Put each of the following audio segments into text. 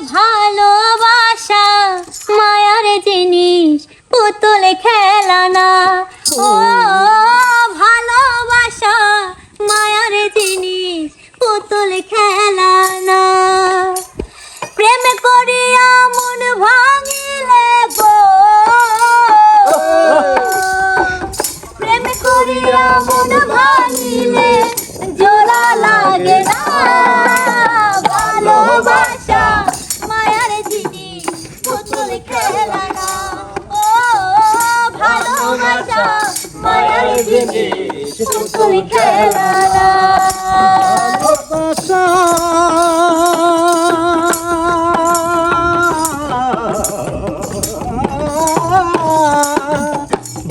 ভালোবাসা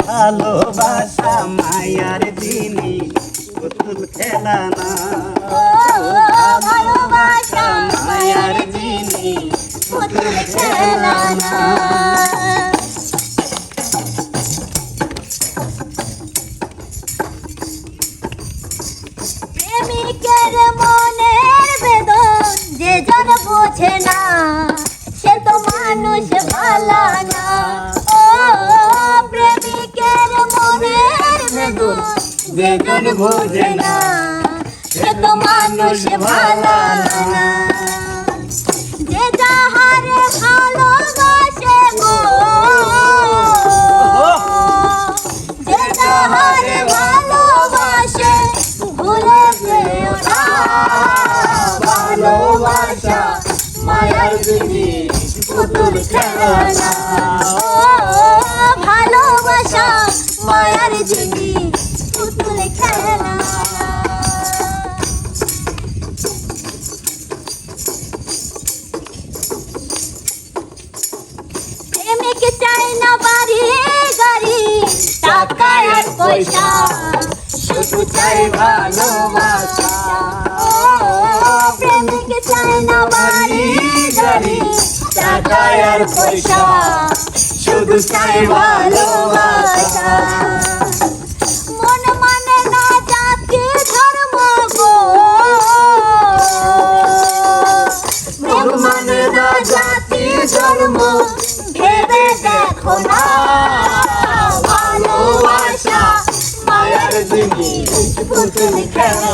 ভালোবাসা মায়ার দিনী পুতুল খেলা না। ভালোবাসা মায়ার দিনী পুতুল খেলা না। বোঝে না, সে তো মানুষ ভালা না। ও, প্রেমিকের মনের বেদন বোঝে না, সে তো মানুষ ভালা না। জিনিস পুতুল খেলা। ভালোবাসা, মায়ার জিনিস পুতুল খেলা। প্রেমিক চাই না বাড়ি, গাড়ি, টাকা আর পয়সা। শুধু চাই ভালোবাসা। গাড়ি টাকা আর পয়সা, শুধু চাই ভালোবাসা। মন মানে না জাতি, ধর্ম গো। মন মানে না জাতি, ধর্ম, ভেবে দেখো না। ভালোবাসা, মায়ার জিনিস, পুতুল খেলা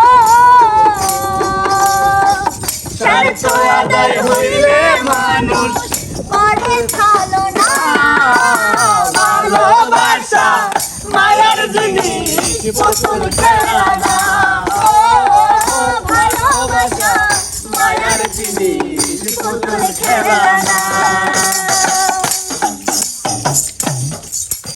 অসহায় হইলে মানুষ। পথে ছালো না। ভালোবাসা মায়ার জিনিস খেলা